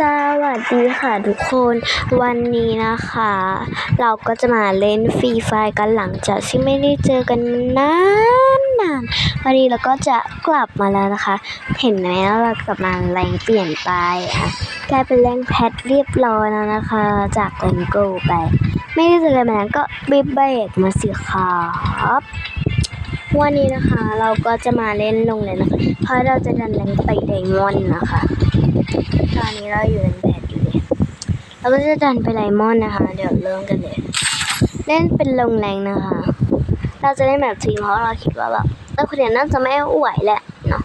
สวัสดีค่ะทุกคน วันนี้นะคะ เราก็จะมาเล่นฟรีไฟกันหลังจากที่ไม่ได้เจอกันนานนานวันนี้เราก็จะกลับมาแล้วนะคะ เห็นไหมว่าเรากลับมาแรงเปลี่ยนไปค่ะกลายเป็นแรงแพทเรียบร้อยแล้วนะคะ จากแรงโกไป ไม่ได้เจอกันมานานก็บีบเบรกมาสิครับวันนี้นะคะเราก็จะมาเล่นลงเลยนะคะเพราะเราจะดันแรงไปไดมอนด์นะคะ อนนี้เราอยู่ในแบดอยู่เนี่ยเราก็จะดันไปไลมอนนะคะ เดี๋ยวเริ่มกันเลย เล่นเป็นลงแรงนะคะ เราจะเล่นแบบทีมเพราะเราคิดว่าแบบเราคนเดียวน่าจะไม่ไหวแหละเนาะ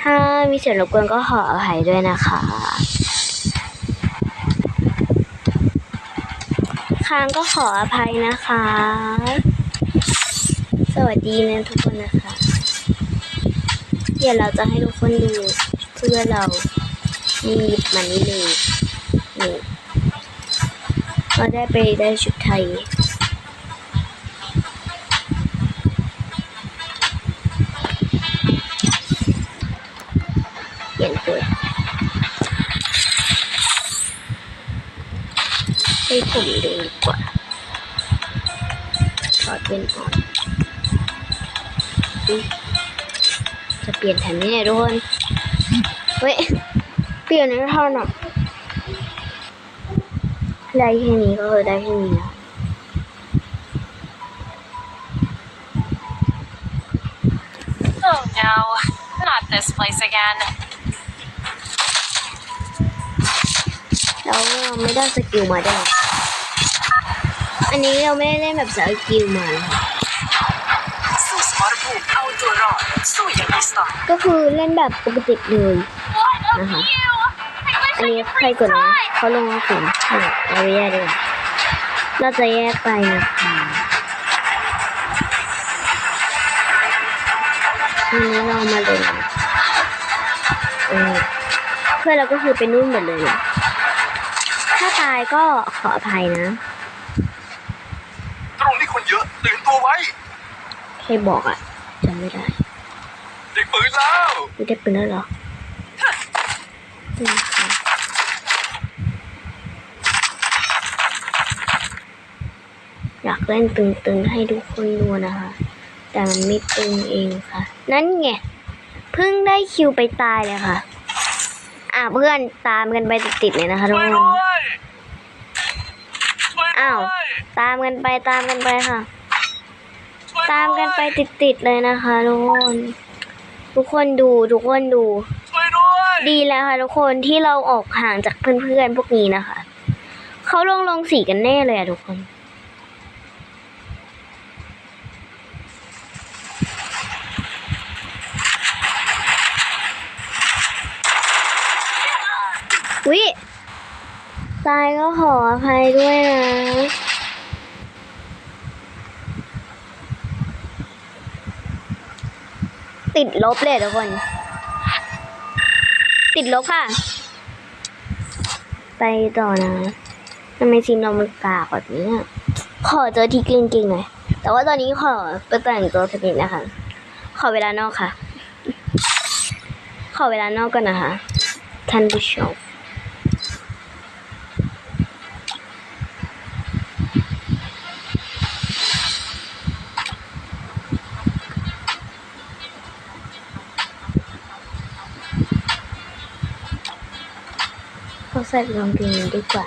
ถ้ามีเสียงรบกวนก็ขออภัยด้วยนะคะค้างก็ขออภัยนะคะ สวัสดีนะทุกคนนะคะ เดี๋ยวเราจะให้ทุกคนดูเสื้อเรา นี่หยิบมานี่เลยนี่เราได้ไปได้ชุดไทยเปลี่ยนตัวให้ผมดูดีกว่าถอดเป็นออนจะเปลี่ยนแถมนี้เนี่ยทุกคนเฮ้ย ปลี่ยนไม่ทันอะได้แค่นี้ก็คือได้แค่นี้นะ Oh no, not this place again. แล้วเราไม่ได้สกิลมาได้วยอันนี้เราไม่ได้เล่นแบบสกิลมานะคะสู้สมรภูมิเอาตัวรอดสู้อย่างมีสไตล์ก็คือเล่นแบบปกติเลยนะคะ อันนี้ใครกดนะเขาลงมาถึงค่ะเราแยกดีกว่าเราจะแยกไปนะคะอันนี้เรามาเลยนะเออเพื่อนเราก็คือเป็นนุ่นหมดเลยนะถ้าตายก็ขออภัยนะตรงนี้คนเยอะตื่นตัวไว้ใครบอกอะจำไม่ได้เด็กปืนแล้วไม่ได้เป็นแล้วเหรอนี่ นะคะอยากเล่นตึงๆให้ทุกคนดูนะคะ แต่มันไม่ตึงเองค่ะ นั่นไงเพิ่งได้คิวไปตายเลยค่ะ อะเพื่อนตามกันไปติดๆเลยนะคะทุกช่วยคนด้วยช่วยอ้าวด้วยตามกันไปตามกันไปค่ะช่วยด้วยตามกันไปติดๆเลยนะคะทุกคนทุกคนดูทุกคนดูช่วยด้วยดีแล้วค่ะทุกคนที่เราออกห่างจากเพื่อนๆพวกนี้นะคะ เขาลงลงสีกันแน่เลยอะทุกคน ตายก็ขออภัยด้วยนะ ติดลบเลยทุกคน ติดลบค่ะ ไปต่อนะทำไมทีมเรามันกากแบบนี้อะขอเจอทีเก่งๆหน่อยแต่ว่าตอนนี้ขอไปแต่งตัวสักนิดนะคะ ขอเวลานอกค่ะ ขอเวลานอกก่อนนะคะ ท่านผู้ชม ใส่รองเท้านี้ดีกว่า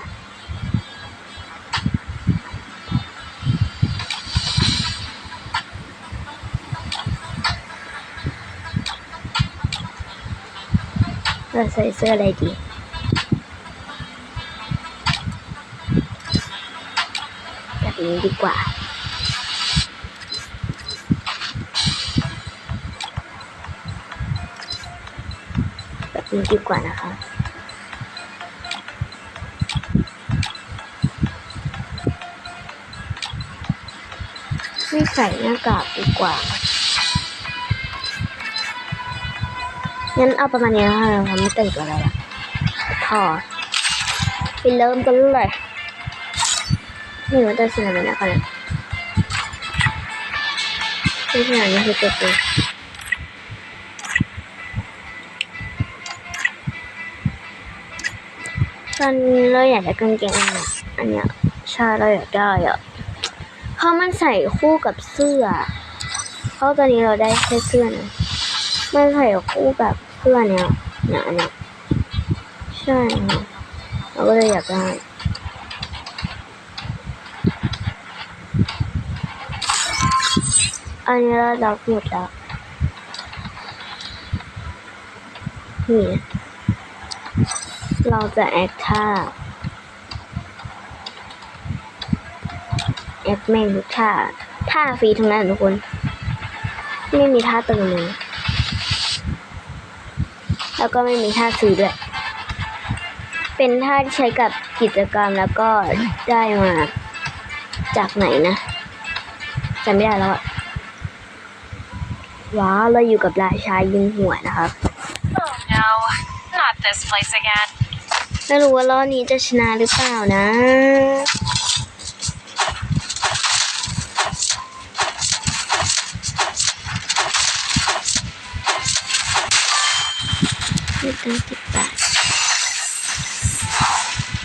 เราใส่เสื้ออะไรดีแบบนี้ดีกว่าแบบนี้ดีกว่านะคะ ไม่ใส่หน้ากากดีกว่า งั้นเอาประมาณนี้นะคะเราไม่แต่งตัวอะไรละพอไปเริ่มกันเลยนี่ว่าจะเสนามนะกันที่สนามนี่คือตัวตัวตอนนี้เราอยากได้กางเกงอันนี้อันเนี้ใช่เราอยากได้อะ เพราะมันใส่คู่กับเสื้อ เพราะตอนนี้เราได้แค่เสื้อนะมันใส่คู่กับเสื้อเนี้ยเนี่ยนเนี้ยใช่เราก็เลยอยากได้อันนี้เราดับหมดแล้วนี่เราจะแอคท่า แอคแม่งทุกท่าท่าฟรีทั้งนั้นทุกคน ไม่มีท่าเติมเลย แล้วก็ไม่มีท่าซื้อด้วย เป็นท่าที่ใช้กับกิจกรรมแล้วก็ได้มาจากไหนนะจำไม่ได้แล้วอะว้าวเราอยู่กับราชายิงหัวนะครับ Oh no, not this place again. ไม่รู้ว่ารอบนี้จะชนะหรือเปล่านะ ไม่ต้องติดตาม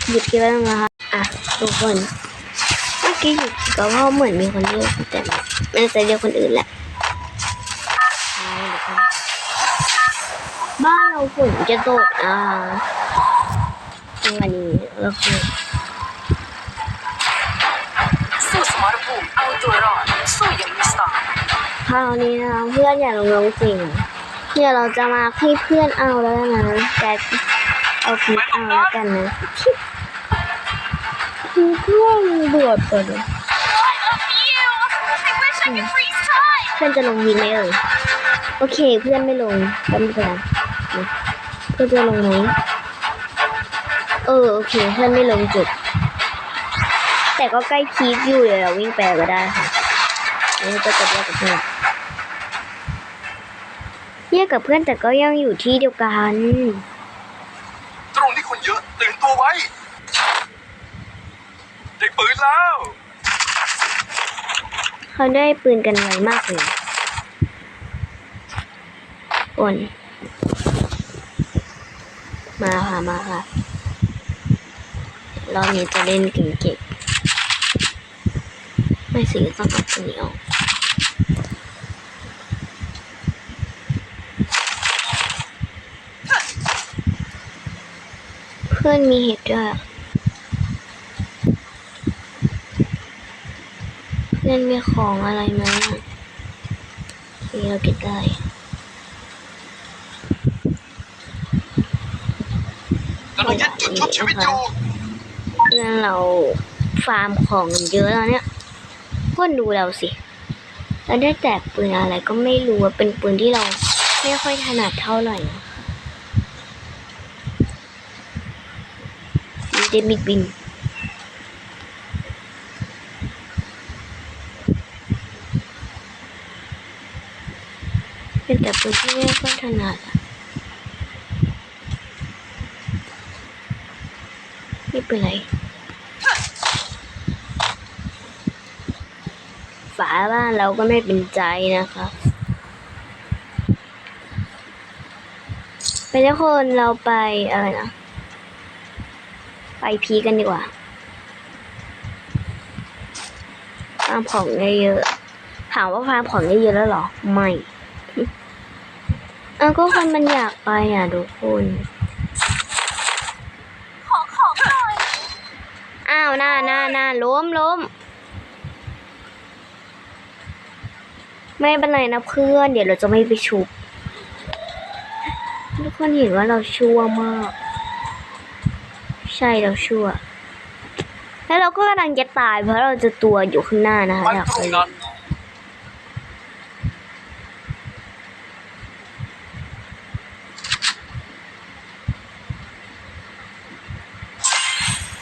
หยุดกี่ไว้แล้วนะคะอะทุกคนเมื่อกี้หยุดก็เพราะเหมือนมีคนเรียกแต่ไม่ได้จะเรียกคนอื่นแหละเอาเดี๋ยวก่อนบ้านเราฝนจะตกอ่าวันนี้ก็คือสู้สมรภูมิเอาตัวรอดสู้อย่างมีสไตล์คราวนี้นะคะเพื่อนอย่าลงลงจริง เดี๋ยวเราจะมาให้เพื่อนเอาแล้วนะแกเอาพีคเอาแล้วกันนะพีคร่วงเบื่อเปิดเลย I wish I could freeze time. เพื่อนจะลงพีคไหมเอ่ยโอเคเพื่อนไม่ลงก็ไม่เป็นไรนะเพื่อนจะลงไหมเออโอเคเพื่อนไม่ลงจุด แต่ก็ใกล้พีคอยู่เดี๋ยวเราวิ่งไปก็ได้ค่ะอันนี้จะกดแยกกับเพื่อน แยกกับเพื่อนแต่ก็ยังอยู่ที่เดียวกัน ตรงนี้คนเยอะตื่นตัวไว้ ได้ปืนแล้ว เขาได้ปืนกันไวมากเลยอ่นมาค่ะมาค่ะรอบนี้จะเล่นเก่งๆไม่สิต้องเอาตัวนี้ออก เพื่อนมีเห็ดด้วยอะเพื่อนมีของอะไรไหมอะที่เราเก็บได้กำลังยึดจุดชุบชีวิตอยู่เพื่อนเราฟาร์มของเยอะแล้วเนี่ยเพื่อนดูเราสิเราได้แต่ปืนอะไรก็ไม่รู้ว่าเป็นปืนที่เราไม่ค่อยถนัดเท่าไหร่ มีเดมิกบินเป็นแต่ปืนที่ไม่ค่อยถนัดอะนี่เป็นไรฝาบ้านเราก็ไม่เป็นใจนะคะไปทุกคนเราไปอะไรนะ ไปพีกันดีกว่าฟาร์มของเยอะๆถามว่าฟาร์มของเยอะๆแล้วเหรอ ไม่เอาก็คนมันอยากไปอะทุกคนขอของหน่อยอ้าวหน้าหน้าหน้าล้มล้มไม่เป็นไรนะเพื่อน เดี๋ยวเราจะไม่ไปชุบทุกคนเห็นว่าเราชั่วมาก ใช่เราชั่ว แล้วเราก็กำลังจะตายเพราะเราจะตัวอยู่ข้างหน้านะคะมันอยากตรไปงนั้น